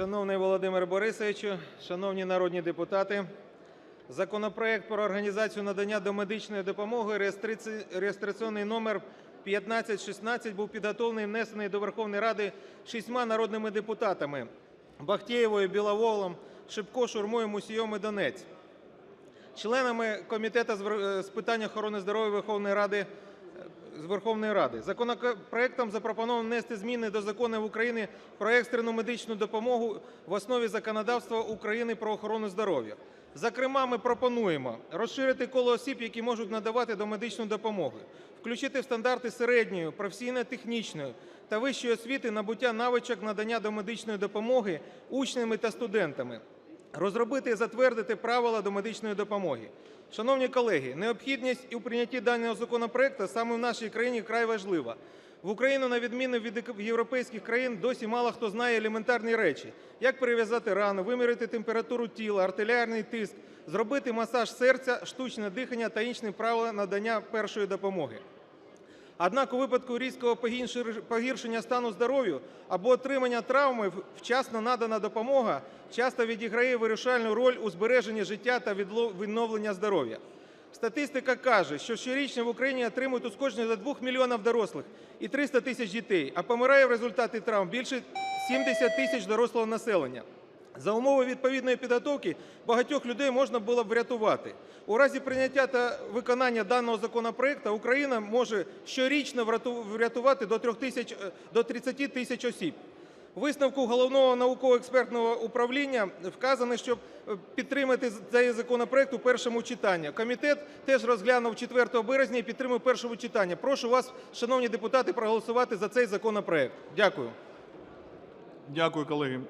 Шановний Володимире Борисовичу, шановні народні депутати! Законопроект про організацію надання домедичної допомоги реєстраційний номер 1516 був підготовлений і внесений до Верховної Ради шістьма народними депутатами: Бахтеєвою, Біловолом, Шипко, Шурмою, Мусієм і Донець. Членами Комітету з питань охорони здоров'я Верховної Ради Верховної Ради. Законопроектом запропоновано внести зміни до Законів України "Про екстрену медичну допомогу" в основі законодавства України про охорону здоров'я. Зокрема, ми пропонуємо розширити коло осіб, які можуть надавати домедичну допомогу, включити в стандарти середньої, професійно-технічної та вищої освіти набуття навичок надання домедичної допомоги учнями та студентами, розробити і затвердити правила домедичної допомоги. Шановні колеги, необхідність у прийнятті даного законопроекту саме в нашій країні вкрай важлива. В Україну, на відміну від європейських країн, досі мало хто знає елементарні речі: як перев'язати рану, виміряти температуру тіла, артеріальний тиск, зробити масаж серця, штучне дихання та інші правила надання першої допомоги. Однак у випадку різкого погіршення стану здоров'я або отримання травми вчасно надана допомога часто відіграє вирішальну роль у збереженні життя та відновлення здоров'я. Статистика каже, що щорічно в Україні отримують ушкодження до 2 мільйонів дорослих і 300 тисяч дітей, а помирає в результаті травм більше 70 тисяч дорослого населення. За умови відповідної підготовки багатьох людей можна було б врятувати. У разі прийняття та виконання даного законопроекту Україна може щорічно врятувати до 3 тисяч, е, до 30 тисяч осіб. У висновку Головного науково-експертного управління вказано, щоб е, підтримати цей законопроект у першому читанні. Комітет теж розглянув 4 березня і підтримує в першому читанні. Прошу вас, шановні депутати, проголосувати за цей законопроект. Дякую. Дякую, колеги.